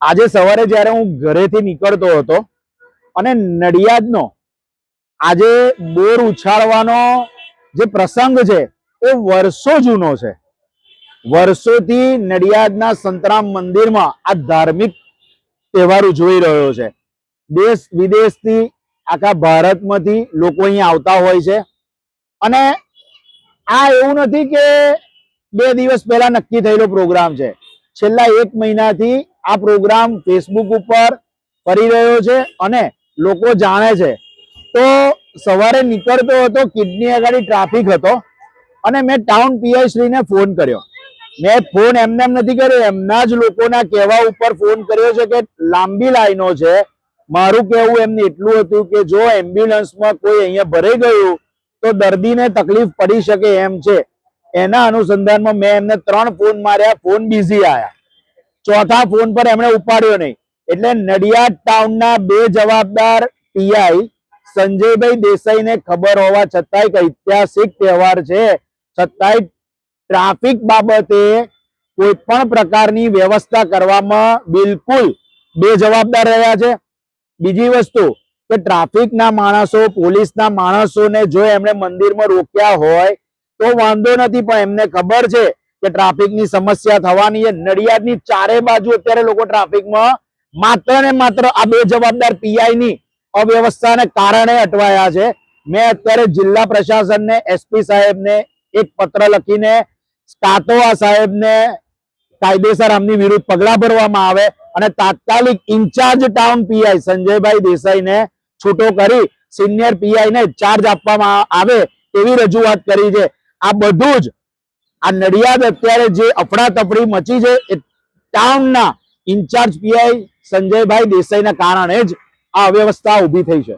આજે સવારે જ્યારે હું ઘરેથી નીકળતો હતો અને નડિયાદનો આજે બોર ઉછાળવાનો જે પ્રસંગ છે, એ વર્ષો જૂનો છે. વર્ષોથી નડિયાદના સંતરામ મંદિરમાં આ ધાર્મિક તહેવાર ઉજવાઈ રહ્યો છે. દેશ વિદેશથી આખા ભારતમાંથી લોકો અહીંયા આવતા હોય છે. અને આ એવું નથી કે બે દિવસ પહેલા નક્કી થયેલો પ્રોગ્રામ છે. છેલ્લા એક મહિનાથી આ પ્રોગ્રામ ફેસબુક ઉપર ફરી રહ્યો છે અને લોકો જાણે છે. તો સવારે નીકળતો હતો, કિડની આગળ ટ્રાફિક હતો અને મેં ટાઉન પીઆઈ શ્રીને ફોન કર્યો. મેં ફોન એમને એમ નથી કર્યો, એમના જ લોકોના કહેવા ઉપર ફોન કર્યો છે કે લાંબી લાઈનો છે. મારું કહેવું એમને એટલું હતું કે જો એમ્બ્યુલન્સમાં કોઈ અહીંયા ભરાઈ ગયું, તો દર્દીને તકલીફ પડી શકે એમ છે. એના અનુસંધાનમાં મેં એમને ત્રણ ફોન માર્યા, ફોન બિઝી આયા. ચોથા ફોન પર એમણે ઉપાડ્યો નહીં. એટલે નડિયાદ ટાઉનના બે જવાબદાર પીઆઈ સંજયભાઈ દેસાઈને ખબર હોવા છતાંય કે ઐતિહાસિક તહેવાર છે. છતાંય ટ્રાફિક બાબતે કોઈ પણ પ્રકારની વ્યવસ્થા કરવામાં બિલકુલ બે જવાબદાર રહ્યા છે. બીજી વસ્તુ કે ટ્રાફિકના માણસો, પોલીસના માણસોને જો એમણે મંદિરમાં રોક્યા હોય તો વાંધો નથી, પણ એમને ખબર છે કે ટ્રાફિકની સમસ્યા થવાની છે. નડિયાદની ચારે બાજુ અત્યારે લોકો ટ્રાફિકમાં માત્ર ને માત્ર આ બે જવાબદાર પીઆઈ ની અવ્યવસ્થાને કારણે અટવાયા છે. મેં અત્યારે જિલ્લા પ્રશાસનને, એસપી સાહેબને એક પત્ર લખીને કાં તો આ સાહેબને કાયદેસર આમની વિરુદ્ધ પગલા ભરવામાં આવે અને તાત્કાલિક ઇન્ચાર્જ ટાઉન પીઆઈ સંજયભાઈ દેસાઈને છૂટો કરી સિનિયર પીઆઈને ચાર્જ આપવામાં આવે એવી રજૂઆત કરી છે. આ બધું જ આ નડિયાદ અત્યારે જે અફડાતફડી મચી છે, એ ટાઉનના ઇન્ચાર્જ પીઆઈ સંજયભાઈ દેસાઈના કારણે જ આ અવ્યવસ્થા ઊભી થઈ છે.